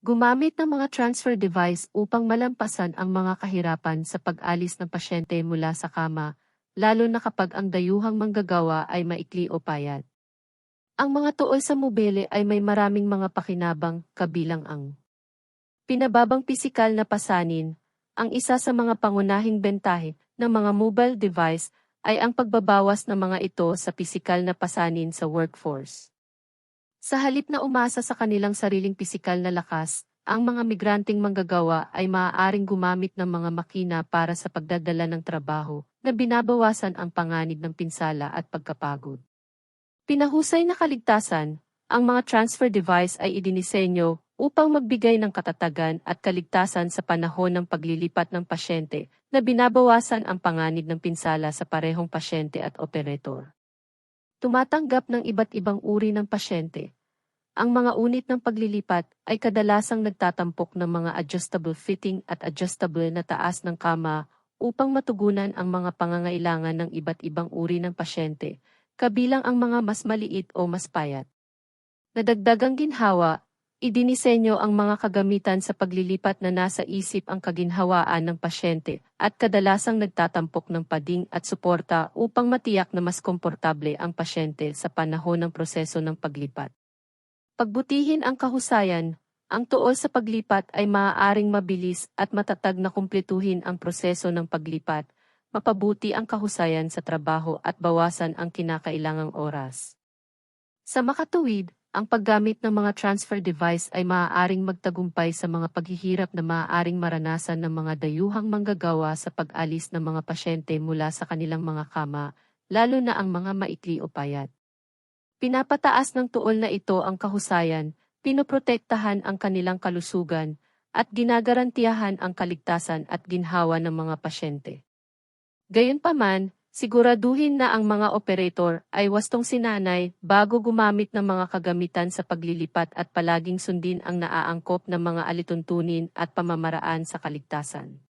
Gumamit ng mga transfer device upang malampasan ang mga kahirapan sa pag-alis ng pasyente mula sa kama, lalo na kapag ang dayuhang manggagawa ay maikli o payat. Ang mga tuol sa mobile ay may maraming mga pakinabang, kabilang ang pinababang pisikal na pasanin. Ang isa sa mga pangunahing bentahe ng mga mobile device ay ang pagbabawas ng mga ito sa pisikal na pasanin sa workforce. Sa halip na umasa sa kanilang sariling pisikal na lakas, ang mga migranteng manggagawa ay maaaring gumamit ng mga makina para sa pagdadala ng trabaho na binabawasan ang panganib ng pinsala at pagkapagod. Pinahusay na kaligtasan, ang mga transfer device ay idinisenyo upang magbigay ng katatagan at kaligtasan sa panahon ng paglilipat ng pasyente na binabawasan ang panganib ng pinsala sa parehong pasyente at operator. Tumatanggap ng iba't ibang uri ng pasyente. Ang mga unit ng paglilipat ay kadalasang nagtatampok ng mga adjustable fitting at adjustable na taas ng kama upang matugunan ang mga pangangailangan ng iba't ibang uri ng pasyente, kabilang ang mga mas maliit o mas payat. Nadagdagang ginhawa, idinisenyo ang mga kagamitan sa paglilipat na nasa isip ang kaginhawaan ng pasyente at kadalasang nagtatampok ng pading at suporta upang matiyak na mas komportable ang pasyente sa panahon ng proseso ng paglipat. Pagbutihin ang kahusayan, ang tuol sa paglipat ay maaaring mabilis at matatag na kumpletuhin ang proseso ng paglipat, mapabuti ang kahusayan sa trabaho at bawasan ang kinakailangang oras. Sa makatuwid, ang paggamit ng mga transfer device ay maaaring magtagumpay sa mga paghihirap na maaaring maranasan ng mga dayuhang manggagawa sa pag-alis ng mga pasyente mula sa kanilang mga kama, lalo na ang mga maikli o payat. Pinapataas ng tuol na ito ang kahusayan, pinoprotektahan ang kanilang kalusugan, at ginagarantiyahan ang kaligtasan at ginhawa ng mga pasyente. Gayunpaman, siguraduhin na ang mga operator ay wastong sinanay bago gumamit ng mga kagamitan sa paglilipat at palaging sundin ang naaangkop ng mga alituntunin at pamamaraan sa kaligtasan.